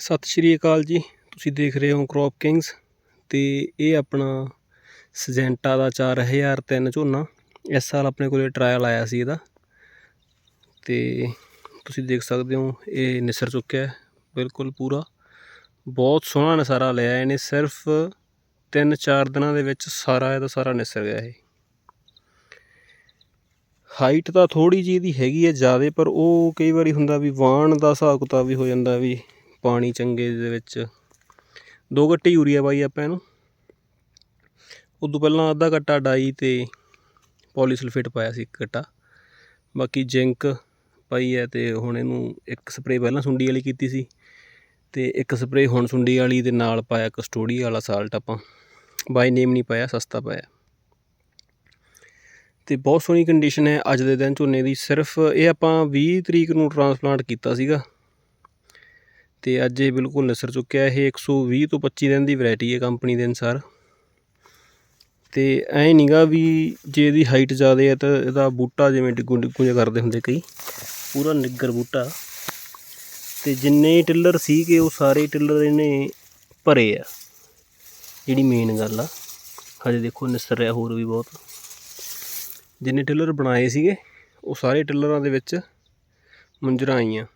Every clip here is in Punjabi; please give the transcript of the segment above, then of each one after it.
ਸਤਿ ਸ਼੍ਰੀ ਅਕਾਲ ਜੀ। ਤੁਸੀਂ ਦੇਖ ਰਹੇ ਹੋ ਕ੍ਰੌਪ ਕਿੰਗਸ ਤੇ ਇਹ ਆਪਣਾ ਸਜੈਂਟਾ ਦਾ 4003 ਝੋਨਾ। ਇਸ ਸਾਲ ਆਪਣੇ ਕੋਲੇ ਟਰਾਇਲ ਆਇਆ ਸੀ ਇਹਦਾ। ਤੇ ਤੁਸੀਂ ਦੇਖ ਸਕਦੇ ਹੋ, ਇਹ ਨਿਸਰ ਚੁੱਕਿਆ ਬਿਲਕੁਲ ਪੂਰਾ। ਬਹੁਤ ਸੋਹਣਾ ਨਜ਼ਾਰਾ ਲਿਆ ਇਹਨੇ। ਸਿਰਫ 3-4 ਦਿਨਾਂ ਦੇ ਵਿੱਚ ਸਾਰਾ ਇਹਦਾ ਸਾਰਾ ਨਿਸਰ ਗਿਆ ਇਹ। ਹਾਈਟ ਤਾਂ ਥੋੜੀ ਜਿਹੀ ਇਹਦੀ ਹੈਗੀ ਹੈ ਜ਼ਿਆਦਾ, ਪਰ ਉਹ ਕਈ ਵਾਰੀ ਹੁੰਦਾ ਵੀ ਵਾਣ ਦਾ ਹਿਸਾਬ ਕਿਤਾਬ ਵੀ ਹੋ ਜਾਂਦਾ ਵੀ ਪਾਣੀ ਚੰਗੇ ਦੇ ਵਿੱਚ। ਦੋ ਗੱਟੇ ਯੂਰੀਆ ਪਾਈ ਆਪਾਂ ਇਹਨੂੰ। ਉਦੋਂ ਪਹਿਲਾਂ ਅੱਧਾ ਗੱਟਾ ਡਾਈ ਤੇ ਪੋਲੀਸਲਫੇਟ ਪਾਇਆ ਸੀ ਇੱਕ ਗੱਟਾ ਬਾਕੀ ਜਿੰਕ ਪਾਈ ਹੈ ਤੇ ਹੁਣ ਇਹਨੂੰ ਇੱਕ ਸਪਰੇਅ ਪਹਿਲਾਂ ਸੁੰਡੀ ਵਾਲੀ ਕੀਤੀ ਸੀ ਤੇ ਇੱਕ ਸਪਰੇਅ ਹੁਣ ਸੁੰਡੀ ਵਾਲੀ ਦੇ ਨਾਲ ਪਾਇਆ ਕਸਟੋਡੀ ਵਾਲਾ ਸਾਲਟ ਆਪਾਂ। ਬਾਈ ਨੇਮ ਨਹੀਂ ਪਾਇਆ, ਸਸਤਾ ਪਾਇਆ। ਤੇ ਬਹੁਤ ਸੋਹਣੀ ਕੰਡੀਸ਼ਨ ਹੈ ਅੱਜ ਦੇ ਦਿਨ ਝੋਨੇ ਦੀ। ਸਿਰਫ ਇਹ ਆਪਾਂ 20 ਤਰੀਕ ਨੂੰ ਟਰਾਂਸਪਲਾਂਟ ਕੀਤਾ ਸੀਗਾ। ਅਤੇ ਅੱਜ ਇਹ ਬਿਲਕੁਲ ਨਿਸਰ ਚੁੱਕਿਆ ਇਹ 120 ਤੋਂ 25 ਦਿਨ ਦੀ ਵੈਰਾਈਟੀ ਹੈ ਕੰਪਨੀ ਦੇ ਅਨੁਸਾਰ। ਤੇ ਐ ਨਹੀਂਗਾ ਵੀ ਜੇ ਇਹਦੀ ਹਾਈਟ ਜ਼ਿਆਦਾ ਹੈ ਤਾਂ ਇਹਦਾ ਬੂਟਾ ਜਿਵੇਂ ਡਿੱਗੂ ਡਿੱਗੂ ਜਿਹਾ ਕਰਦੇ ਹੁੰਦੇ ਕਈ। ਪੂਰਾ ਨਿੱਗਰ ਬੂਟਾ। ਤੇ ਜਿੰਨੇ ਟਿੱਲਰ ਸੀਗੇ, ਉਹ ਸਾਰੇ ਟਿੱਲਰ ਇਹਨੇ ਭਰੇ ਆ। ਜਿਹੜੀ ਮੇਨ ਗੱਲ ਆ। ਹਜੇ ਦੇਖੋ ਨਿਸਰ ਰਿਹਾ ਹੋਰ ਵੀ ਬਹੁਤ। ਜਿੰਨੇ ਟਿੱਲਰ ਬਣਾਏ ਸੀਗੇ, ਉਹ ਸਾਰੇ ਟਿੱਲਰਾਂ ਦੇ ਵਿੱਚ ਮੁੰਜਰਾਂ ਆਈਆਂ।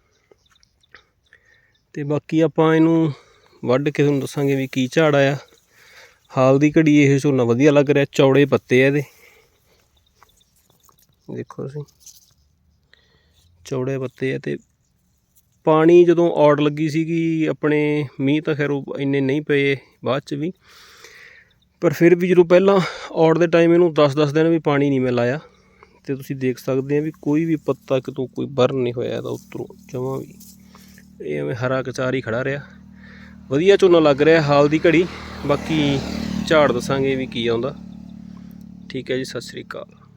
ਤੇ ਬਾਕੀ ਆਪਾਂ ਇਹਨੂੰ ਵੱਢ ਕੇ ਤੁਹਾਨੂੰ ਦੱਸਾਂਗੇ ਵੀ ਕੀ ਝਾੜ ਆਇਆ। ਹਾਲ ਦੀ ਘੜੀ ਇਹ ਝੋਨਾ ਵਧੀਆ ਲੱਗ ਰਿਹਾ, ਚੌੜੇ ਪੱਤੇ ਆ ਇਹਦੇ। ਦੇਖੋ ਤੁਸੀਂ। ਚੌੜੇ ਪੱਤੇ ਆ ਤੇ ਪਾਣੀ ਜਦੋਂ ਔੜ ਲੱਗੀ ਸੀਗੀ, ਆਪਣੇ ਮੀਂਹ ਤਾਂ ਖੈਰ ਉਹ ਇੰਨੇ ਨਹੀਂ ਪਏ ਬਾਅਦ ਚ ਵੀ। ਪਰ ਫਿਰ ਵੀ ਜਦੋਂ ਪਹਿਲਾਂ ਔੜ ਦੇ ਟਾਈਮ ਇਹਨੂੰ 10-10 ਦਿਨ ਵੀ ਪਾਣੀ ਨਹੀਂ ਮੈਂ ਲਾਇਆ। ਤੇ ਤੁਸੀਂ ਦੇਖ ਸਕਦੇ ਆ ਵੀ ਕੋਈ ਵੀ ਪੱਤਾ ਕਿਤੋਂ ਕੋਈ ਬਰਨ ਨਹੀਂ ਹੋਇਆ ਇਹਦਾ ਉੱਤਰੋਂ, ਜਮਾਂ ਵੀ। ਇਹ ਐਵੇਂ ਹਰਾ ਕਚਾਰ ਹੀ ਖੜਾ ਰਿਹਾ। ਵਧੀਆ ਝੋਨਾ ਲੱਗ ਰਿਹਾ ਹਾਲ ਦੀ ਘੜੀ। ਬਾਕੀ ਝਾੜ ਦੱਸਾਂਗੇ ਵੀ ਕੀ ਆਉਂਦਾ। ਠੀਕ ਹੈ ਜੀ, ਸਤਿ ਸ੍ਰੀ ਅਕਾਲ।